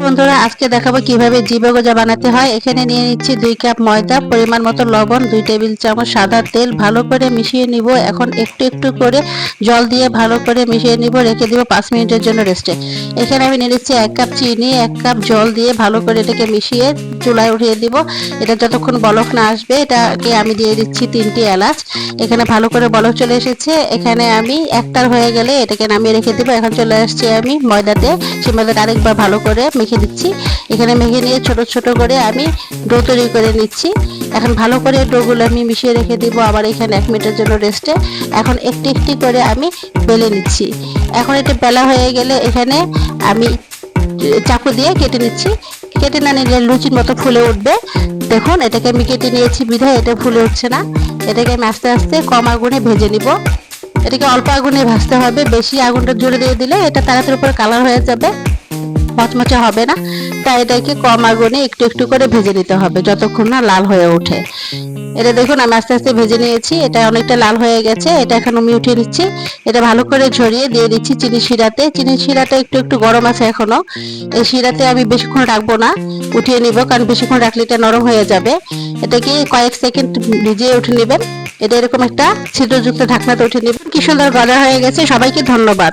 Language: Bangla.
বন্ধুরা, আজকে দেখাবো কীভাবে গজা বানাতে হয়। এখানে নিয়ে নিচ্ছি দুই কাপ ময়দা, পরিমাণ মতো লবণ, দুই টেবিল চামচ সাদা তেল, ভালো করে মিশিয়ে নিব। এখন একটু একটু করে জল দিয়ে ভালো করে মিশিয়ে নিব, রেখে দিব পাঁচ মিনিটের জন্য রেস্টে। এখানে আমি নিয়ে নিচ্ছি এক কাপ চিনি, এক কাপ জল দিয়ে ভালো করে এটাকে মিশিয়ে চুলায় উঠিয়ে দিব। এটা যতক্ষণ বলক না আসবে, এটাকে আমি দিয়ে দিচ্ছি তিনটি এলাচ। এখানে ভালো করে বলক চলে এসেছে। এখানে আমি একটার হয়ে গেলে এটাকে নামিয়ে রেখে দিব। এখন চলে আসছি আমি ময়দাতে। সেই ময়দাটা আরেকবার ভালো করে মেখে দিচ্ছি। এখানে মেখে নিয়ে ছোট ছোট করে আমি ডো তৈরি করে নিচ্ছি। এখন ভালো করে ডোগুলো আমি মিশিয়ে রেখে দিব, আবার এখানে এক মিনিটের জন্য রেস্টে এখন একটি একটি করে আমি বেলে নিচ্ছি। এখন এটা বেলা হয়ে গেলে এখানে আমি চাকু দিয়ে কেটে নিচ্ছি। কেটে না নিলে লুচির মতো ফুলে উঠবে। দেখুন, এটাকে আমি কেটে নিয়েছি। বিধায় এটা ফুলে উঠছে না। এটাকে আমি আস্তে আস্তে কম আগুনে ভেজে নিব। এটাকে অল্প আগুনে ভাজতে হবে। বেশি আগুনটা জুড়ে দিয়ে দিলে এটা তাড়াতাড়ি উপরে কালার হয়ে যাবে। মচমচে হবে না। তাই এটাকে কম আগুনে একটু একটু করে ভেজে নিতে হবে, যতক্ষণ না লাল হয়ে ওঠে। এটা দেখুন, আমি আস্তে আস্তে ভেজে নিয়েছি। এটা অনেকটা লাল হয়ে গেছে। এটা এখন আমি উঠিয়ে নিচ্ছি। এটা ভালো করে ঝরিয়ে দিয়ে দিচ্ছি চিনি শিরাতে। চিনি শিরাটা একটু একটু গরম আছে এখনও। এই শিরাতে আমি বেশিক্ষণ রাখব না। উঠিয়ে নিব, কারণ বেশিক্ষণ রাখলে এটা নরম হয়ে যাবে। এটাকে কয়েক সেকেন্ড ভিজিয়ে উঠে নেবেন। এটা এরকম একটা ছিদ্রযুক্ত ঢাকনাতে উঠে নেবেন। কি সুন্দর গজা হয়ে গেছে। সবাইকে ধন্যবাদ।